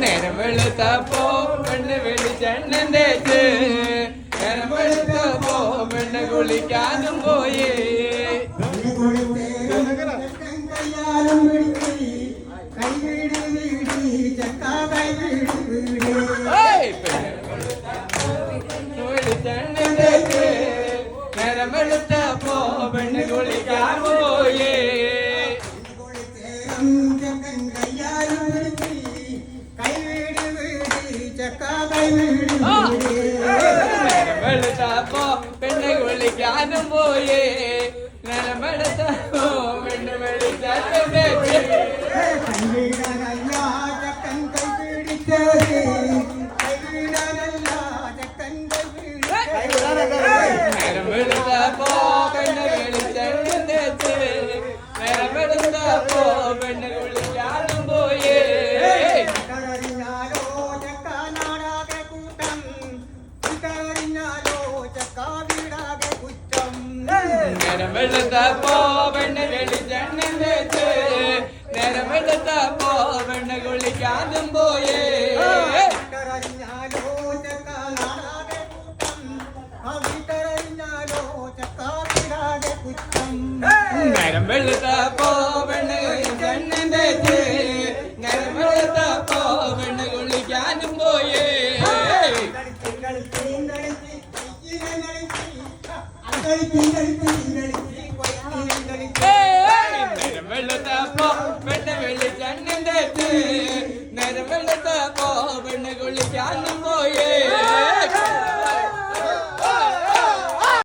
നേരം വെളുത്തപ്പോ പെണ്ണ് വെളിച്ചെണ്ണൻ തേച്ച് നേരം വെളുത്തപ്പോ പെണ്ണ് കുളിക്കാനും പോയി കയ്യാലും പിടിച്ച് കൈവീട് വീടി ചക്ക കൈവീട് വീട് ഏയ് പെണ്ണ് വെളുത്തപ്പോ വെളിച്ചെണ്ണൻ തേച്ച് നേരം വെളുത്തപ്പോ പെണ്ണ് കുളിക്കാൻ പോയി കൊളുത്തേരം ചക്കൻ കയ്യാലും പിടിച്ച് വെളുത്തപ്പോ പെണ്ണ് കുളിക്കാനും പോയി നേരം വെളുത്തപ്പോ പെണ്ണ് വെളിച്ചെണ്ണൻ തേച്ച് കൈവീടനല്ല ചക്കൻ നേരം വെള്ളത്തപ്പോ പെണ്ണ് വെളിച്ചെണ്ണം വെച്ച് നേരം വെള്ളത്തപ്പോ പെണ്ണ് കുളിക്കാതും പോയേ. നേരം വെള്ളത്തപ്പോ പെണ്ണ് വെളിച്ചെണ്ണം വെച്ച് നേരം വെള്ളത്തപ്പോ പെണ്ണ് കുളിക്കാനും പോയേ. കളിച്ചു കളിച്ചു കളിച്ചു കളിച്ചു. Yeah, I know.